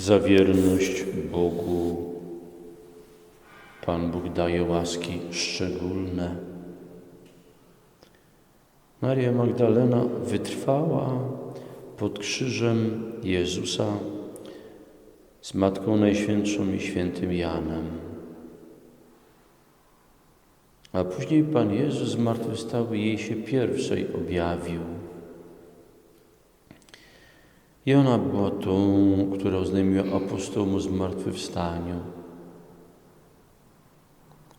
za wierność Bogu. Pan Bóg daje łaski szczególne. Maria Magdalena wytrwała pod krzyżem Jezusa z Matką Najświętszą i Świętym Janem. A później Pan Jezus zmartwychwstały jej się pierwszej objawił. I ona była tą, która oznajmiła apostołom o zmartwychwstaniu.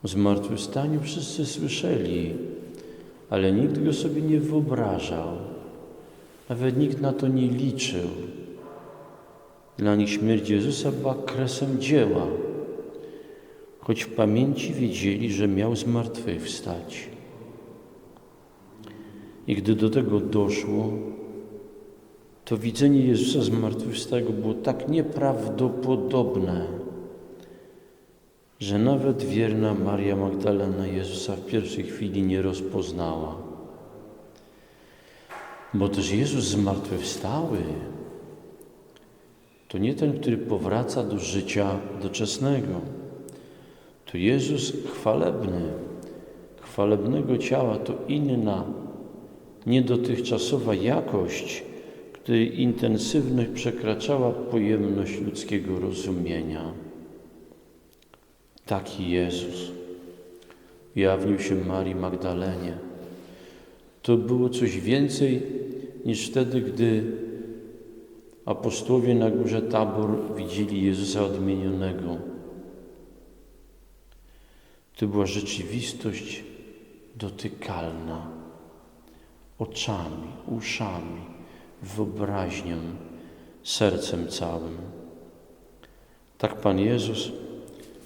O zmartwychwstaniu wszyscy słyszeli, ale nikt go sobie nie wyobrażał. Nawet nikt na to nie liczył. Dla nich śmierć Jezusa była kresem dzieła, choć w pamięci wiedzieli, że miał zmartwychwstać. I gdy do tego doszło, to widzenie Jezusa zmartwychwstałego było tak nieprawdopodobne, że nawet wierna Maria Magdalena Jezusa w pierwszej chwili nie rozpoznała. Bo też Jezus zmartwychwstały to nie ten, który powraca do życia doczesnego. To Jezus chwalebny, chwalebnego ciała to inna, niedotychczasowa jakość, której intensywność przekraczała pojemność ludzkiego rozumienia. Taki Jezus ujawnił się Marii Magdalenie. To było coś więcej niż wtedy, gdy apostołowie na górze Tabor widzieli Jezusa odmienionego. To była rzeczywistość dotykalna, oczami, uszami, wyobraźnią, sercem całym. Tak Pan Jezus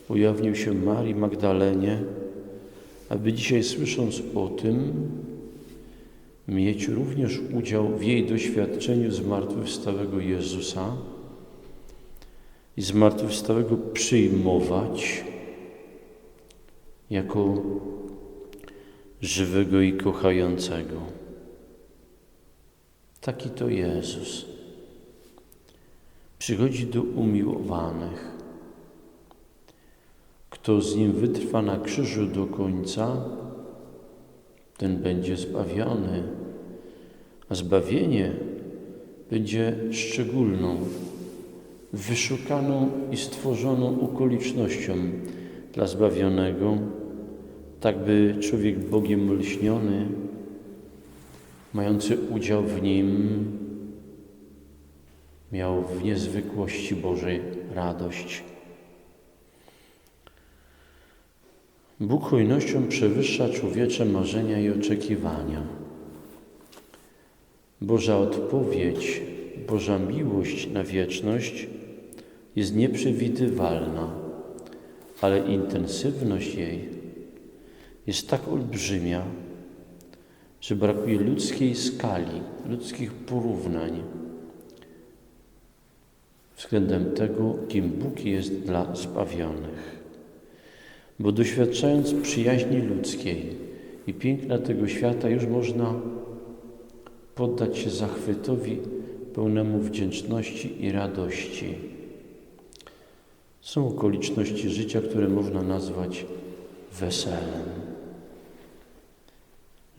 ujawnił się Marii Magdalenie, aby dzisiaj słysząc o tym, mieć również udział w jej doświadczeniu zmartwychwstałego Jezusa i zmartwychwstałego przyjmować jako żywego i kochającego. Taki to Jezus. Przychodzi do umiłowanych. Kto z Nim wytrwa na krzyżu do końca, ten będzie zbawiony. A zbawienie będzie szczególną, wyszukaną i stworzoną okolicznością dla zbawionego, tak by człowiek Bogiem lśniony, mający udział w Nim, miał w niezwykłości Bożej radość. Bóg hojnością przewyższa człowiecze marzenia i oczekiwania. Boża odpowiedź, Boża miłość na wieczność jest nieprzewidywalna, ale intensywność jej jest tak olbrzymia, że brakuje ludzkiej skali, ludzkich porównań względem tego, kim Bóg jest dla zbawionych. Bo doświadczając przyjaźni ludzkiej i piękna tego świata, już można poddać się zachwytowi pełnemu wdzięczności i radości. Są okoliczności życia, które można nazwać weselem.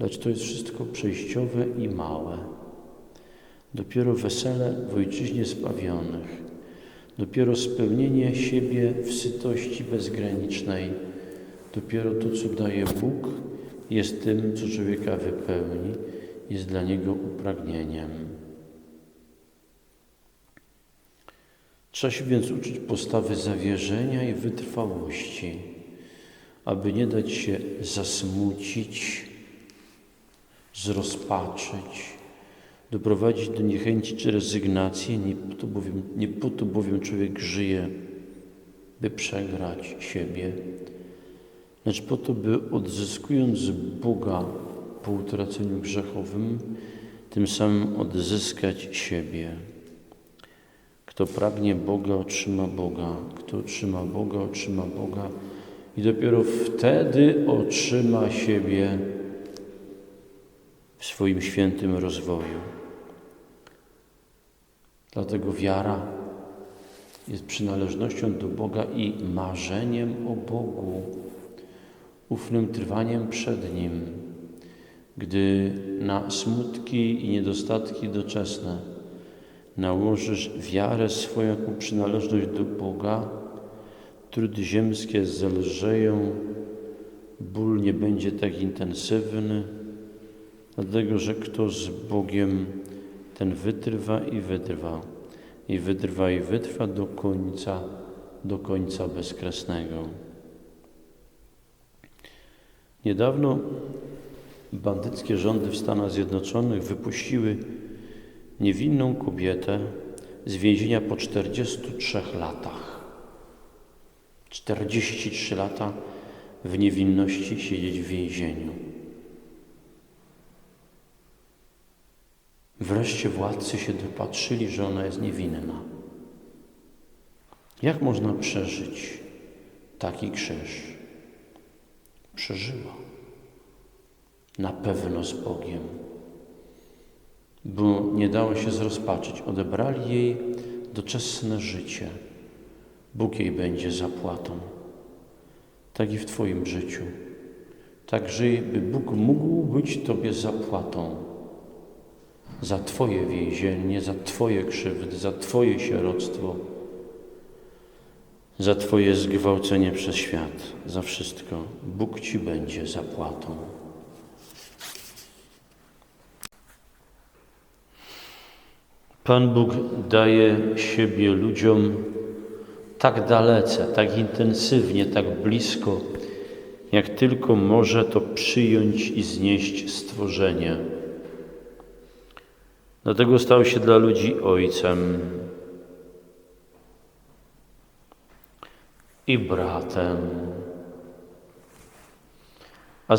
Lecz to jest wszystko przejściowe i małe. Dopiero wesele w ojczyźnie zbawionych, dopiero spełnienie siebie w sytości bezgranicznej, dopiero to, co daje Bóg, jest tym, co człowieka wypełni, jest dla niego upragnieniem. Trzeba się więc uczyć postawy zawierzenia i wytrwałości, aby nie dać się zasmucić, zrozpaczyć, doprowadzić do niechęci czy rezygnacji. Nie po, to bowiem, nie po to bowiem człowiek żyje, by przegrać siebie, lecz po to, by odzyskując Boga po utraceniu grzechowym, tym samym odzyskać siebie. Kto pragnie Boga, otrzyma Boga. Kto otrzyma Boga, otrzyma Boga. I dopiero wtedy otrzyma siebie w swoim świętym rozwoju. Dlatego wiara jest przynależnością do Boga i marzeniem o Bogu, ufnym trwaniem przed Nim, gdy na smutki i niedostatki doczesne nałożysz wiarę swoją jako przynależność do Boga, trudy ziemskie zelżeją, ból nie będzie tak intensywny, dlatego że kto z Bogiem, ten wytrwa i wytrwa, i wytrwa i wytrwa do końca, do końca bezkresnego. Niedawno bandyckie rządy w Stanach Zjednoczonych wypuściły niewinną kobietę z więzienia po 43 latach. 43 lata w niewinności siedzieć w więzieniu. Wreszcie władcy się dopatrzyli, że ona jest niewinna. Jak można przeżyć taki krzyż? Przeżyła. Na pewno z Bogiem. Bo nie dało się zrozpaczyć. Odebrali jej doczesne życie. Bóg jej będzie zapłatą. Tak i w Twoim życiu. Tak żyj, by Bóg mógł być Tobie zapłatą za Twoje więzienie, za Twoje krzywdy, za Twoje sieroctwo, za Twoje zgwałcenie przez świat, za wszystko. Bóg Ci będzie zapłatą. Pan Bóg daje siebie ludziom tak dalece, tak intensywnie, tak blisko, jak tylko może to przyjąć i znieść stworzenie. Dlatego stał się dla ludzi Ojcem i bratem. A,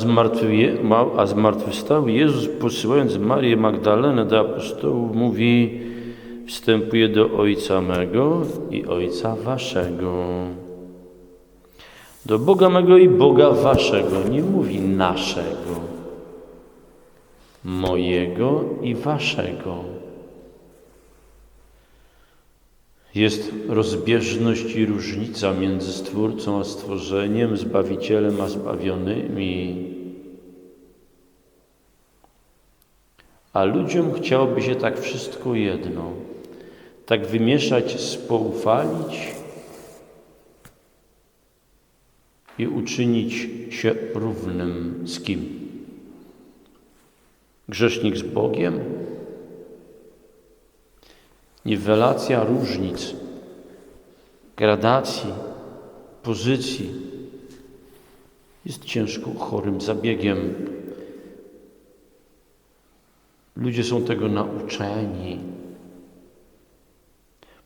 a zmartwychwstał Jezus, posyłając Marię Magdalenę do apostołów, mówi Wstępuję do Ojca mego i Ojca waszego. Do Boga mego i Boga waszego. Nie mówi naszego mojego i waszego. Jest rozbieżność i różnica między Stwórcą a stworzeniem, Zbawicielem a zbawionymi. A ludziom chciałoby się tak wszystko jedno, tak wymieszać, spoufalić i uczynić się równym z kim? Grzesznik z Bogiem? Niwelacja różnic, gradacji, pozycji jest ciężko chorym zabiegiem. Ludzie są tego nauczeni.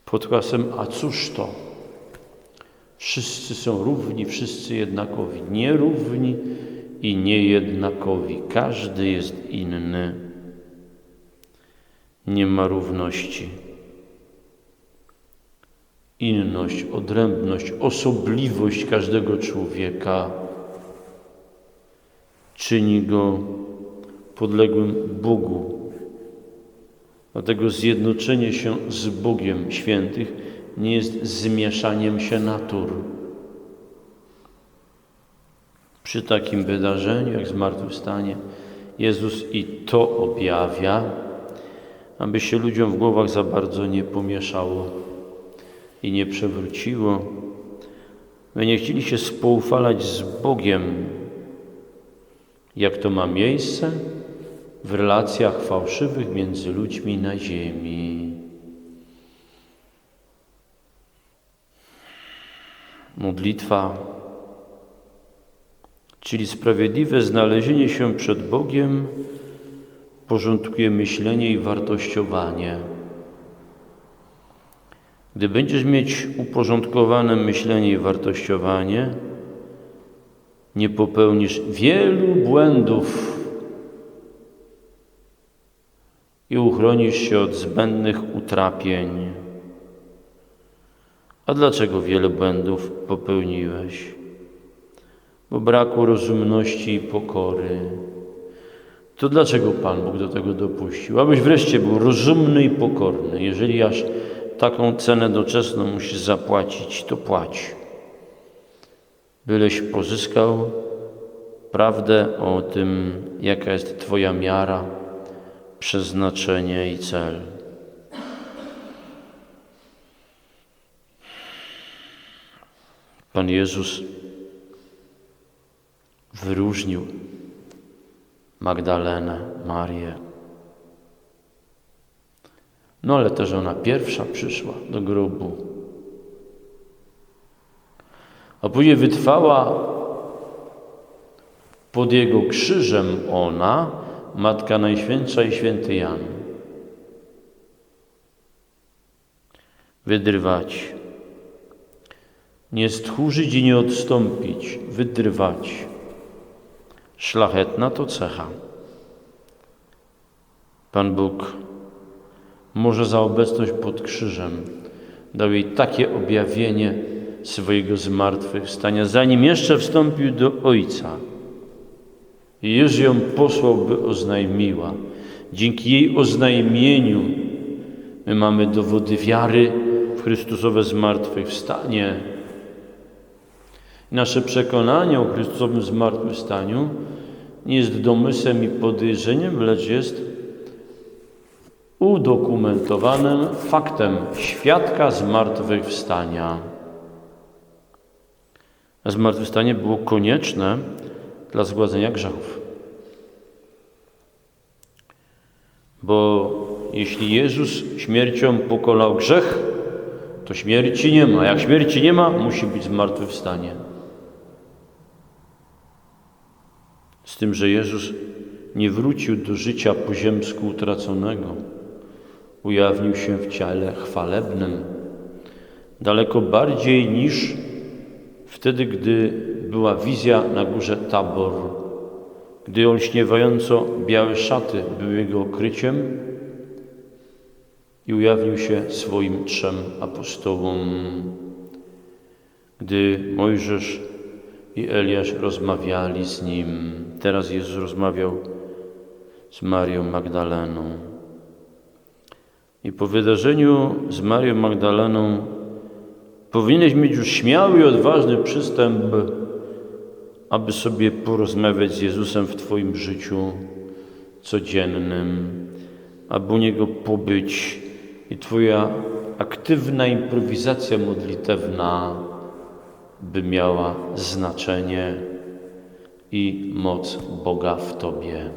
Pod klasem, a cóż to? Wszyscy są równi, wszyscy jednakowi. Nierówni i niejednakowi. Każdy jest inny. Nie ma równości. Inność, odrębność, osobliwość każdego człowieka czyni go podległym Bogu. Dlatego zjednoczenie się z Bogiem świętych nie jest zmieszaniem się natur. Przy takim wydarzeniu jak zmartwychwstanie Jezus i to objawia, aby się ludziom w głowach za bardzo nie pomieszało i nie przewróciło, by nie chcieli się spoufalać z Bogiem, jak to ma miejsce? W relacjach fałszywych między ludźmi na ziemi. Modlitwa czyli sprawiedliwe znalezienie się przed Bogiem, porządkuje myślenie i wartościowanie. Gdy będziesz mieć uporządkowane myślenie i wartościowanie, nie popełnisz wielu błędów i uchronisz się od zbędnych utrapień. A dlaczego wiele błędów popełniłeś? Bo braku rozumności i pokory. To dlaczego Pan Bóg do tego dopuścił? Abyś wreszcie był rozumny i pokorny. Jeżeli aż taką cenę doczesną musisz zapłacić, to płać. Byleś pozyskał prawdę o tym, jaka jest Twoja miara, przeznaczenie i cel. Pan Jezus wyróżnił Magdalenę, Marię. No ale też ona pierwsza przyszła do grobu. A później wytrwała pod jego krzyżem ona, Matka Najświętsza i Święty Jan. Wydrywać. Nie stchórzyć i nie odstąpić. Wydrywać. Szlachetna to cecha. Pan Bóg może za obecność pod krzyżem dał jej takie objawienie swojego zmartwychwstania, zanim jeszcze wstąpił do Ojca. I już ją posłał, by oznajmiła. Dzięki jej oznajmieniu my mamy dowody wiary w Chrystusowe zmartwychwstanie. Nasze przekonanie o Chrystusowym zmartwychwstaniu nie jest domysłem i podejrzeniem, lecz jest udokumentowanym faktem świadka zmartwychwstania. Zmartwychwstanie było konieczne dla zgładzenia grzechów. Bo jeśli Jezus śmiercią pokonał grzech, to śmierci nie ma. Jak śmierci nie ma, musi być zmartwychwstanie. Z tym, że Jezus nie wrócił do życia poziemsku utraconego. Ujawnił się w ciele chwalebnym, daleko bardziej niż wtedy, gdy była wizja na górze Tabor, gdy olśniewająco białe szaty były jego okryciem i ujawnił się swoim trzem apostołom. Gdy Mojżesz i Eliasz rozmawiali z nim, teraz Jezus rozmawiał z Marią Magdaleną. I po wydarzeniu z Marią Magdaleną Powinieneś mieć już śmiały i odważny przystęp, aby sobie porozmawiać z Jezusem w Twoim życiu codziennym, aby u Niego pobyć i Twoja aktywna improwizacja modlitewna by miała znaczenie i moc Boga w Tobie.